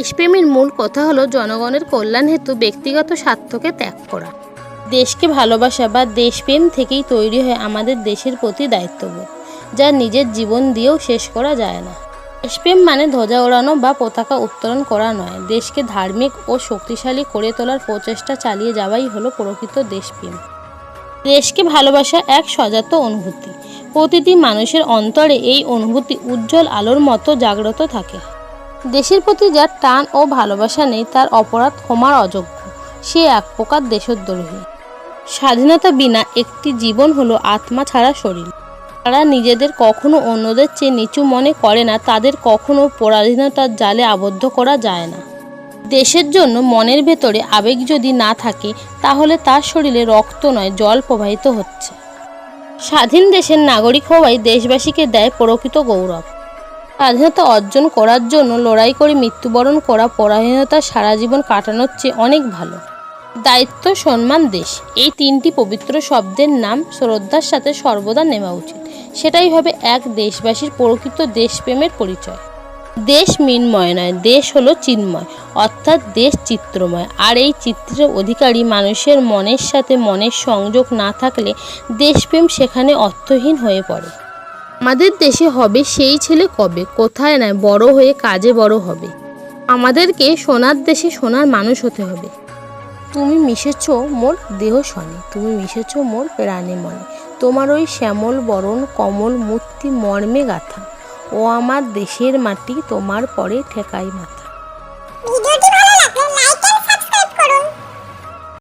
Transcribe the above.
দেশপ্রেমের মূল কথা হলো জনগণের কল্যাণ হেতু ব্যক্তিগত স্বার্থকে ত্যাগ করা। দেশকে ভালোবাসা বা দেশপ্রেম থেকেই তৈরি হয় আমাদের দেশের প্রতি দায়িত্ববোধ, যা নিজের জীবন দিয়েও শেষ করা যায় না। দেশপ্রেম মানে ধ্বজা ওড়ানো বা পতাকা উত্তোলন করা নয়, দেশকে ধার্মিক ও শক্তিশালী করে তোলার প্রচেষ্টা চালিয়ে যাওয়াই হলো প্রকৃত দেশপ্রেম। দেশকে ভালোবাসা এক সজাত অনুভূতি, প্রতিটি মানুষের অন্তরে এই অনুভূতি উজ্জ্বল আলোর মতো জাগ্রত থাকে। দেশের প্রতি যার টান ও ভালোবাসা নেই, তার অপরাধ ক্ষমার অযোগ্য। সে এক প্রকার দেশদ্রোহী। স্বাধীনতা বিনা একটি জীবন হলো আত্মা ছাড়া শরীর। তারা নিজেদের কখনো অন্যদের চেয়ে নিচু মনে করে না, তাদের কখনো পরাধীনতার জালে আবদ্ধ করা যায় না। দেশের জন্য মনের ভেতরে আবেগ যদি না থাকে, তাহলে তার শরীরে রক্ত নয়, জল প্রবাহিত হচ্ছে। স্বাধীন দেশের নাগরিক হওয়াই দেশবাসীকে দেয় প্রকৃত গৌরব। স্বাধীনতা অর্জন করার জন্য লড়াই করে মৃত্যুবরণ করা পরাধীনতা সারা জীবন কাটানোর চেয়ে অনেক ভালো। দায়িত্ব, সম্মান, দেশ। এই তিনটি পবিত্র শব্দের নাম শ্রদ্ধার সাথে সর্বদা নেওয়া উচিত। সেটাই হবে এক দেশবাসীর প্রকৃত দেশপ্রেমের পরিচয়। দেশ মিনময় নয়, দেশ হলো চিন্ময়, অর্থাৎ দেশ চিত্রময়। আর এই চিত্রের অধিকারী মানুষের মনের সাথে মনের সংযোগ না থাকলে দেশপ্রেম সেখানে অর্থহীন হয়ে পড়ে। আমাদের দেশে হবে সেই ছেলে কবে? কোথায় নয়, বড় হয়ে কাজে বড় হবে। আমাদেরকে সোনার দেশে সোনার মানুষ হতে হবে। তুমি মিশেছ মোর দেহ সনে, তুমি মিশেছ মোর প্রাণে মনে। তোমার ওই শ্যামল বরণ, কমল মূর্তি, মর্মে গাথা। ও আমার দেশের মাটি, তোমার পরে ঠেকাই মাথা।